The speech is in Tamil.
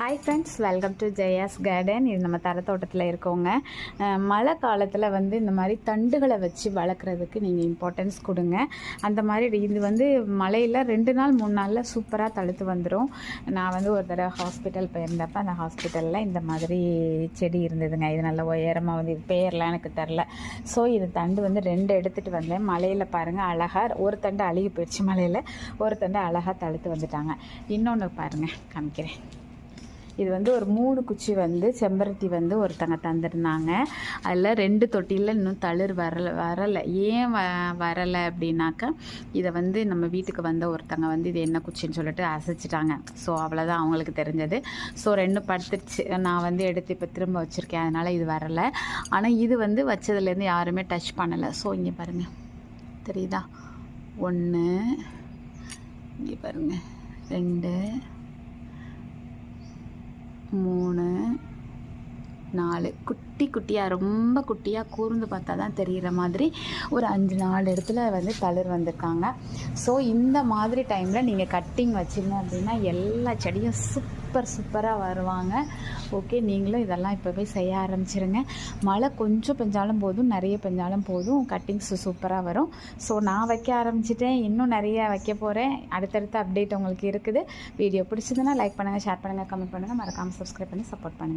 Hi friends welcome to Jaya's garden இது நம்ம தரத்தோட்டத்தில் இருக்கோங்க. மழை காலத்தில் வந்து இந்த மாதிரி தண்டுகளை வச்சு வளர்க்குறதுக்கு நீங்கள் இம்பார்ட்டன்ஸ் கொடுங்க. அந்த மாதிரி இது வந்து மழையில் ரெண்டு நாள் மூணு நாளில் சூப்பராக தழுத்து வந்துடும் நான் வந்து ஒரு தடவை ஹாஸ்பிட்டல் போயிருந்தப்ப அந்த ஹாஸ்பிட்டலில் இந்த மாதிரி செடி இருந்ததுங்க. இது நல்ல உயரமாக வந்து இது பேர்லாம் எனக்கு தெரில ஸோ இது தண்டு வந்து ரெண்டு எடுத்துகிட்டு வந்தேன். மலையில் பாருங்கள் அழகாக ஒரு தண்டு அழுகி போயிடுச்சு மலையில் ஒரு தண்டு அழகாக தழுத்து வந்துட்டாங்க. இன்னொன்று பாருங்கள் காமிக்கிறேன். இது வந்து ஒரு மூணு குச்சி வந்து செம்பருத்தி வந்து ஒருத்தங்க தந்திருந்தாங்க. அதில் ரெண்டு தொட்டியில் இன்னும் தளிர் வரல வரலை. ஏன் வ வரலை அப்படின்னாக்கா இதை வந்து நம்ம வீட்டுக்கு வந்த ஒருத்தங்க வந்து இது என்ன குச்சின்னு சொல்லிட்டு அசைச்சிட்டாங்க. ஸோ அவ்வளோதான் அவங்களுக்கு தெரிஞ்சது. ஸோ ரெண்டு படுத்துருச்சு. நான் வந்து எடுத்து இப்போ திரும்ப வச்சுருக்கேன். அதனால் இது வரலை. ஆனால் இது வந்து வச்சதுலேருந்து யாருமே டச் பண்ணலை. ஸோ இங்கே பாருங்கள் தெரியுதா? ஒன்று இங்கே பாருங்கள் ரெண்டு மூணு நாலு. குட்டி குட்டியாக ரொம்ப குட்டியாக கூர்ந்து பார்த்தா தான் தெரிகிற மாதிரி ஒரு அஞ்சு நாலு இடத்துல வந்து தளிர் வந்திருக்காங்க. ஸோ இந்த மாதிரி டைமில் நீங்கள் கட்டிங் வச்சிங்க அப்படின்னா எல்லா செடியும் சூப்பர் சூப்பராக வருவாங்க. ஓகே நீங்களும் இதெல்லாம் இப்போவே செய்ய ஆரம்பிச்சிருங்க. மழை கொஞ்சம் பெஞ்சாலும் போதும் நிறைய பெஞ்சாலும் போதும். கட்டிங்ஸ் சூப்பராக வரும். ஸோ நான் வைக்க ஆரம்பிச்சிட்டேன். இன்னும் நிறைய வைக்க போகிறேன் அடுத்தடுத்த அப்டேட் உங்களுக்கு இருக்குது. வீடியோ பிடிச்சதுன்னா லைக் பண்ணுங்கள் ஷேர் பண்ணுங்கள் கமெண்ட் பண்ணுங்கள் மறக்காமல் சப்ஸ்கிரைப் பண்ணி சப்போர்ட் பண்ணுங்கள்